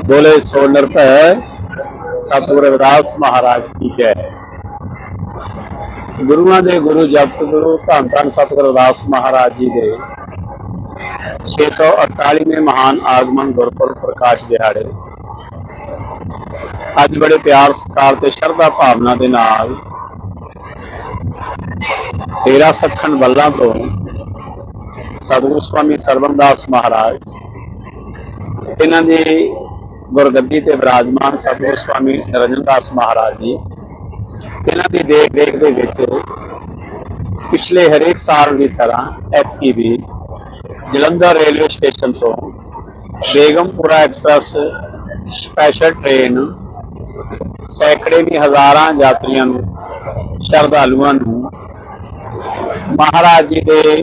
ਬੋਲੇ ਸੋ ਭੈ ਸਤਿਗੁਰ ਰਵਿਦਾਸ ਮਹਾਰਾਜ ਕੀ ਜੈ ਗੁਰੂਆਂ ਦੇ ਗੁਰੂ ਜਪਤ ਗੁਰੂ ਧੰਨ ਧੰਨ ਸਤਿਗੁਰ ਰਵਿਦਾਸ ਮਹਾਰਾਜ ਜੀ ਦੇ 648ਵੇਂ ਮਹਾਨ ਆਗਮਨ ਗੁਰਪੁਰਬ ਪ੍ਰਕਾਸ਼ ਦਿਹਾੜੇ ਅੱਜ ਬੜੇ ਪਿਆਰ ਸਤਿਕਾਰ ਤੇ ਸ਼ਰਧਾ ਭਾਵਨਾ ਦੇ ਨਾਲ ਤੇਰਾ ਸਤਖੰਡ ਬੱਲਾ ਤੋਂ ਸਤਿਗੁਰੂ ਸਵਾਮੀ ਸਰਵਨਦਾਸ ਮਹਾਰਾਜ ਇਹਨਾਂ ਦੀ ਗੁਰਗੱਦੀ ਤੇ ਵਿਰਾਜਮਾਨ ਸਤਿਗੁਰੂ ਸਵਾਮੀ ਨਿਰੰਜਨ ਮਹਾਰਾਜ ਜੀ, ਇਹਨਾਂ ਦੀ ਦੇਖ ਦੇਖ ਦੇ ਵਿੱਚ ਪਿਛਲੇ ਹਰੇਕ ਸਾਲ ਦੀ ਤਰ੍ਹਾਂ ਐਤਕੀ ਵੀ ਜਲੰਧਰ ਰੇਲਵੇ ਸਟੇਸ਼ਨ ਤੋਂ ਬੇਗਮਪੁਰਾ ਐਕਸਪ੍ਰੈਸ ਸਪੈਸ਼ਲ ਟ੍ਰੇਨ ਸੈਂਕੜੇ ਨਹੀਂ ਹਜ਼ਾਰਾਂ ਯਾਤਰੀਆਂ ਨੂੰ, ਸ਼ਰਧਾਲੂਆਂ ਨੂੰ ਮਹਾਰਾਜ ਜੀ ਦੇ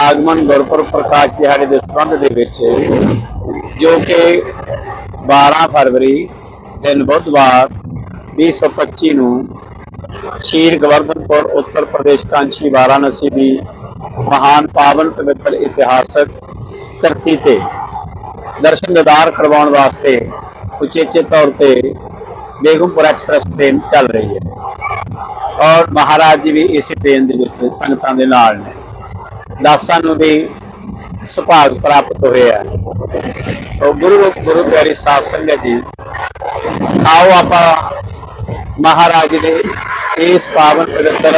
ਆਗਮਨ ਗੁਰਪੁਰਬ ਪ੍ਰਕਾਸ਼ ਦਿਹਾੜੇ ਦੇ ਸੰਬੰਧ ਦੇ ਵਿੱਚ ਜੋ ਕਿ 12 ਫਰਵਰੀ ਦਿਨ ਬੁੱਧਵਾਰ 2025 ਨੂੰ ਸ਼ੀਰ ਗਵਰਧਨਪੁਰ ਉੱਤਰ ਪ੍ਰਦੇਸ਼ ਕਾਂਚੀ ਵਾਰਾਣਸੀ ਦੀ ਮਹਾਨ ਪਾਵਨ ਪਵਿੱਤਰ ਇਤਿਹਾਸਕ ਧਰਤੀ ਤੇ ਦਰਸ਼ਨ ਦਿਦਾਰ ਕਰਵਾਉਣ ਵਾਸਤੇ ਉਚੇਚੇ ਤੌਰ ਤੇ ਬੇਗਮਪੁਰ ਐਕਸਪ੍ਰੈਸ ਟ੍ਰੇਨ ਚੱਲ ਰਹੀ ਹੈ। ਔਰ ਮਹਾਰਾਜ ਜੀ ਵੀ ਇਸੇ ਟ੍ਰੇਨ ਦੇ ਵਿੱਚ ਸੰਗਤਾਂ ਦੇ ਨਾਲ ਨੇ। ਦਾਸਾਂ ਨੂੰ ਵੀ ਸੁਭਾਗ ਪ੍ਰਾਪਤ ਹੋਇਆ ਹੈ ਉਹ ਗੁਰੂ ਗੁਰੂ ਪਿਆਰੀ ਸਾਧ ਸੰਗਤ ਜੀ, ਆਓ ਆਪਾਂ ਮਹਾਰਾਜ ਦੇ ਇਸ ਪਾਵਨ ਪਵਿੱਤਰ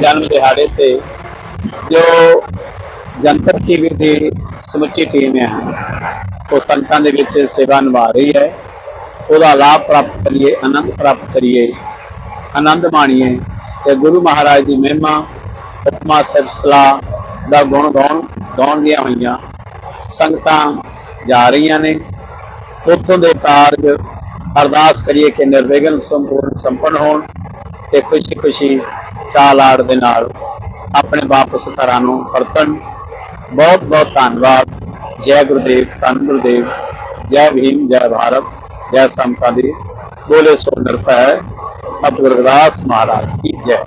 ਜਨਮ ਦਿਹਾੜੇ ਤੇ ਜੋ ਜਨਤਕ ਟੀਵੀ ਦੀ ਸਮੁੱਚੀ ਟੀਮ ਹੈ, ਉਹ ਸੰਤਾਂ ਦੇ ਵਿੱਚ ਸੇਵਾ ਨਿਭਾ ਰਹੀ ਹੈ। ਉਹਦਾ ਲਾਭ ਪ੍ਰਾਪਤ ਕਰੀਏ, ਆਨੰਦ ਪ੍ਰਾਪਤ ਕਰੀਏ, ਆਨੰਦ ਮਾਣੀਏ ਤੇ ਗੁਰੂ ਮਹਾਰਾਜ ਦੀ ਮਹਿਮਾ, ਉਪਮਾ ਸਲਾਹ ਦਾ ਗੁਣ ਗਾਉਣ ਗਾਉਣ ਦੀਆਂ ਹੋਈਆਂ ਸੰਗਤਾਂ ਜਾ ਰਹੀਆਂ ਨੇ। ਉੱਥੋਂ ਦੇ ਕਾਰਜ ਅਰਦਾਸ ਕਰੀਏ ਕਿ ਨਿਰਵਿਘਨ, ਸੰਪੂਰਨ ਸੰਪন্ন ਹੋਣ ਤੇ ਖੁਸ਼ੀ ਖੁਸ਼ੀ ਚਾਲਾੜ ਦੇ ਨਾਲ ਆਪਣੇ ਵਾਪਸ ਘਰਾਂ ਨੂੰ ਪਰਤਣ। ਬਹੁਤ ਬਹੁਤ ਧੰਨਵਾਦ। ਜੈ ਗੁਰਦੇਵ, ਧੰਨ ਗੁਰਦੇਵ। ਜੈ ਭੀਮ, ਜੈ ਭਾਰਤ, ਜੈ ਸੰਤਾਂ ਦੀ। ਬੋਲੇ ਸੋ ਨਿਰਭੈ। ਸਤਿਗੁਰੂ ਰਵਿਦਾਸ ਮਹਾਰਾਜ ਕੀ ਜੈ।